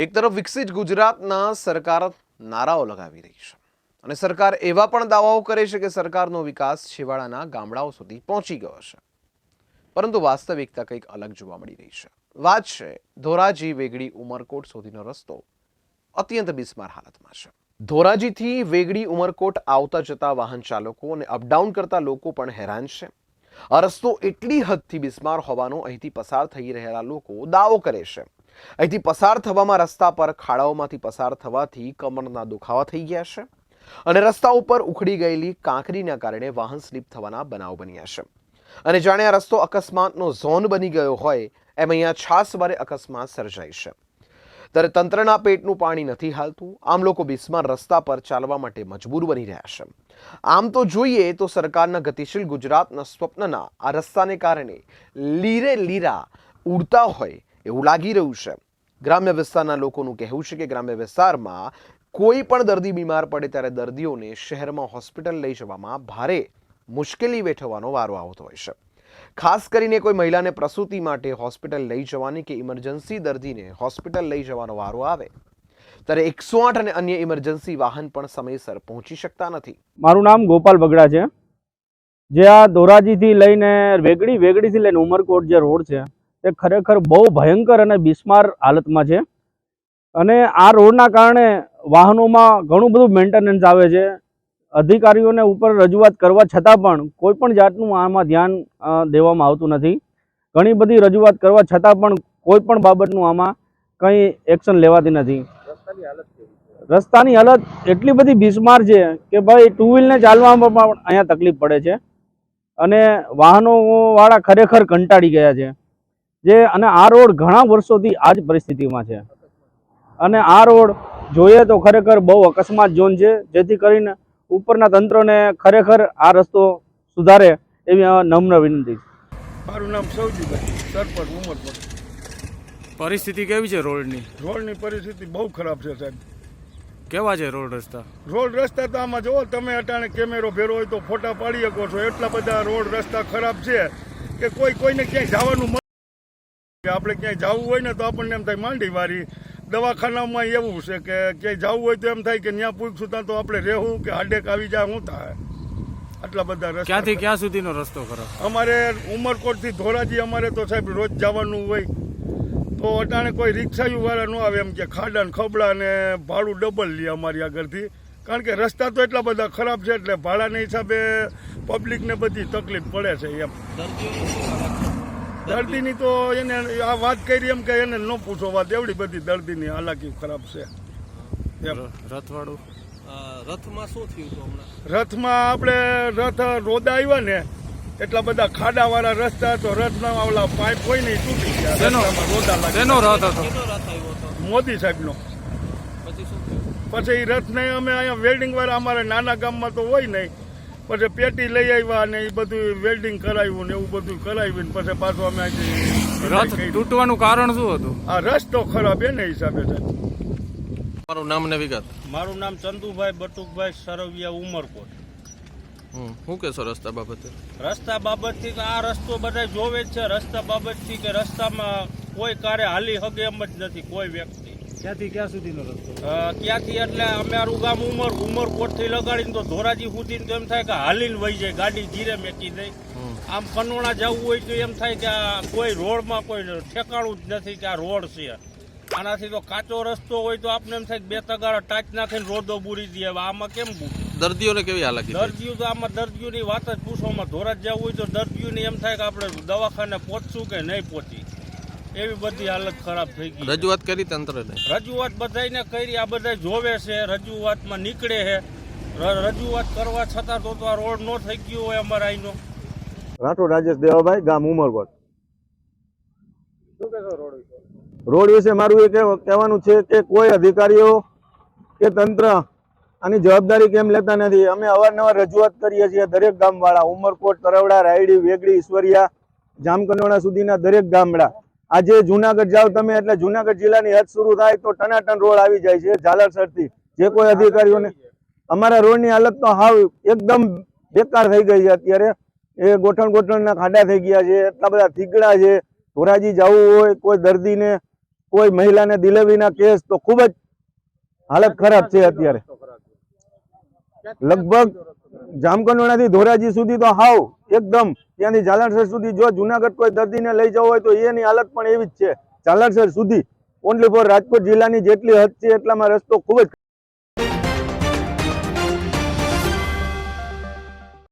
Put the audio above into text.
એક તરફ વિકસિત ગુજરાતના સરકાર નારાઓ લગાવી રહી છે અને સરકાર એવા પણ દાવાઓ કરે છે કે સરકારનો વિકાસ છેવાડાના ગામડાઓ સુધી પહોંચી ગયો છે. પરંતુ વાસ્તવિકતા કંઈક અલગ જોવા મળી રહી છે. વાત છે, ધોરાજી વેગડી ઉમરકોટ સુધીનો રસ્તો અત્યંત બિસ્માર હાલતમાં છે. ધોરાજીથી વેગડી ઉમરકોટ આવતા જતા વાહન ચાલકો અને અપડાઉન કરતા લોકો પણ હેરાન છે. આ રસ્તો એટલી હદથી બિસ્માર હોવાનો અહીંથી પસાર થઈ રહેલા લોકો દાવો કરે છે. અહીંથી પસાર થવામાં રસ્તા પર ખાડાઓમાંથી પસાર થવાથી કમરના દુખાવા થઈ ગયા છે અને રસ્તા ઉપર ઉખડી ગયેલી કાંકરીના કારણે વાહન સ્લીપ થવાના બનાવ બન્યા છે. અને જાણે આ રસ્તો અકસ્માતનો ઝોન બની ગયો હોય, એમ અહીંયા છાસવારે અકસ્માત સર્જાય છે. ત્યારે તંત્રના પેટનું પાણી નથી હાલતું. આમ લોકો બિસ્માર રસ્તા પર ચાલવા માટે મજબૂર બની રહ્યા છે. આમ તો જોઈએ તો સરકારના ગતિશીલ ગુજરાતના સ્વપ્નના આ રસ્તાને કારણે લીરે લીરા ઉડતા હોય એવું લાગી રહ્યું છે. ગ્રામ્ય વિસ્તારના લોકોનું કહેવું છે કે ગ્રામ્ય વિસ્તારમાં કોઈ પણ દર્દી બીમાર પડે ત્યારે દર્દીઓને શહેરમાં હોસ્પિટલ લઈ જવામાં ભારે મુશ્કેલી વેઠવાનો વારો આવતો હોય છે. ખાસ કરીને કોઈ મહિલાને પ્રસૂતિ માટે હોસ્પિટલ લઈ જવાની કે ઇમરજન્સી દર્દીને હોસ્પિટલ લઈ જવાનો વારો આવે. ત્યારે એકસો આઠ અને અન્ય ઇમરજન્સી વાહન પણ સમયસર પહોંચી શકતા નથી. મારું નામ ગોપાલ બગડા છે. જે આ ધોરાજીથી લઈને વેગડી, વેગડીથી લઈને ઉમરકોટ જે રોડ છે તે ખરેખર બહુ ભયંકર અને બિસ્માર હાલતમાં છે. અને આ રોડના કારણે વાહનોમાં ઘણું બધું મેન્ટેનન્સ આવે છે. અધિકારીઓને ઉપર રજૂઆત કરવા છતાં પણ કોઈ પણ જાતનું આમાં ધ્યાન દેવામાં આવતું નથી. ઘણી બધી રજૂઆત કરવા છતાં પણ કોઈ પણ બાબતનું આમાં કંઈ એક્શન લેવાતી નથી. રસ્તાની હાલત એટલી બધી બિસ્માર છે કે ભાઈ ટુ વ્હીલને ચાલવામાં પણ અહીંયા તકલીફ પડે છે. અને વાહનોવાળા ખરેખર કંટાળી ગયા છે. જે અને આ રોડ ઘણા વર્ષોથી આ જ પરિસ્થિતિમાં છે. અને આ રોડ જોઈએ તો ખરેખર બહુ અકસ્માત ઝોન છે જેથી કરીને ઉપરના તંત્રને ખરેખર આ રસ્તો સુધારે એવી નમ્ર વિનંતી છે. મારું નામ સૌજીભાઈ સરપંચ ઉમરપુર પરિસ્થિતિ કેવી છે રોડની? રોડની પરિસ્થિતિ બહુ ખરાબ છે સાહેબ. કેવા છે રોડ રસ્તા? રોડ રસ્તા તો આમાં જુઓ તમે અટાણે કેમેરો ભેરો હોય તો ફોટા પાડી શકો છો. એટલા બધા રોડ રસ્તા ખરાબ છે કે કોઈ કોઈને ક્યાંય જવાનું કે આપણે ક્યાંય જવું હોય ને તો આપણને એમ થાય માંડી વારી દવાખાનામાં એવું છે કે ક્યાંય જવું હોય તો એમ થાય કે ત્યાં પૂછશું ત્યાં તો આપણે રહેવું કે હાડેક આવી જાય હું થાય. આટલા બધા રસ્તા ક્યાંથી ક્યાં સુધીનો રસ્તો ખરાબ અમારે ઉમરકોટથી ધોરાજી અમારે તો સાહેબ રોજ જવાનું હોય. તો અટાણે કોઈ રિક્ષાયું વાળા ન આવે એમ કે ખાડા ને ખબડા ને ભાડું ડબલ લે અમારી આગળથી. કારણ કે રસ્તા તો એટલા બધા ખરાબ છે એટલે ભાડાના હિસાબે પબ્લિકને બધી તકલીફ પડે છે એમ. દર્દીની તો એને આ વાત કરી એમ કે એને ન પૂછો વાત. એવડી બધી દર્દીની હાલાકી ખરાબ છે. રથવાળું રથમાં શું થયું હતું હમણાં? રથમાં આપણે રથ રોદા આવ્યા ને એટલા બધા ખાડાવાળા રસ્તા તો રથના ઓલા પાઇપ હોય ને તૂટી ગયા. શેનો? રોદા લાગી શેનો રથ હતો? રથ મોદી સાહેબનો. પછી શું થયું? પછી એ રથને અમે અહીંયા વેલ્ડિંગ વાળા અમારે નાના ગામમાં તો હોય નહીં. પછી પેટી લઈ આવ્યા ને એ બધું વેલ્ડિંગ કરાવ્યું ને એવું બધું કરાવ્યું ને પછી પાછું અમે રથ તૂટવાનું કારણ શું હતું? આ રસ્તો ખરાબ એને હિસાબે છે મારું નામ ને વિગત. મારું નામ ચંદુભાઈ બટુકભાઈ સરવિયા ઉમરકોટ. હું શું કહેશો રસ્તા બાબતે? રસ્તા બાબતથી કે આ રસ્તો બધા જોવે જ છે. રસ્તા બાબતથી કે રસ્તામાં કોઈ કારે હાલી હગે એમ જ નથી. કોઈ વ્યક્તિ ક્યાંથી ક્યાં સુધીનો રસ્તો? ક્યાંથી? એટલે અમારું ગામ ઉમર ઉમરકોટથી લગાડીને તો ધોરાજી સુધી તો એમ થાય કે હાલીને વહી જાય ગાડી ધીરે મેકી દઈ આમ કનોણા જવું હોય તો એમ થાય કે આ કોઈ રોડમાં કોઈ ઠેકાણું જ નથી કે આ રોડ છે. આનાથી તો કાચો રસ્તો હોય તો આપણે એમ થાય કે બે તગારા ટાચ નાખીને રોડો બુરી દે. આમાં કેમ દર્દીઓને કેવી હાલ થાય? દર્દીઓ તો આમાં દર્દીઓની વાત જ પૂછવામાં ધોરાજ જવું હોય તો દર્દીઓની એમ થાય કે આપણે દવાખાને પહોંચશું કે નહીં પહોંચી? એવી બધી હાલત ખરાબ થઈ ગઈ રજૂઆત કરી તંત્રને? રજૂઆત બધાને કરી આ બધા જોવે છે રજૂઆતમાં નીકળે છે. ર- રજૂઆત કરવા છતાં તો તો આ રોડ નો થઈ ગયો હોય અમારા અહીંનો રાઠોડ રાજેશ દેવાભાઈ ગામ ઉમરકોટ રોડ વિશે? મારું એ કહેવા- કહેવાનું છે કે કોઈ અધિકારીઓ કે તંત્ર આની જવાબદારી કેમ લેતા નથી? અમે અવારનવાર રજૂઆત કરીએ છીએ દરેક ગામવાળા ઉમરકોટ તરવડા રાયડી વેગડી ઈશ્વરિયા જામકંડોળા સુધીના દરેક ગામડા. આજે જુનાગઢ જાઓ તમે, એટલે જુનાગઢ જિલ્લાની હદ શરૂ થાય તો ટનાટન રોડ આવી જાય છે ઝાલરસરથી જે કોઈ અધિકારીઓને અમારા રોડની હાલત તો હાવ એકદમ બેકાર થઈ ગઈ છે અત્યારે. એ ગોઠણ ગોઠણના ખાડા થઈ ગયા છે, એટલા બધા થીગડા છે. ધોરાજી જવું હોય, કોઈ દર્દીને, કોઈ મહિલાને ડિલિવરીના કેસ, તો ખૂબ જ હાલત ખરાબ છે અત્યારે. લગભગ જામકંડોળાથી ધોરાજી સુધી તો હાવ, એકદમ. ત્યાંથી જાલણસર સુધી જો જુનાગઢ કોઈ દર્દીને લઈ જવો હોય તો એની હાલત પણ એવી જ છે. જાલણસર સુધી ઓનલી ફોર રાજકોટ જિલ્લાની જેટલી હદ છે એટલામાં રસ્તો ખૂબ જ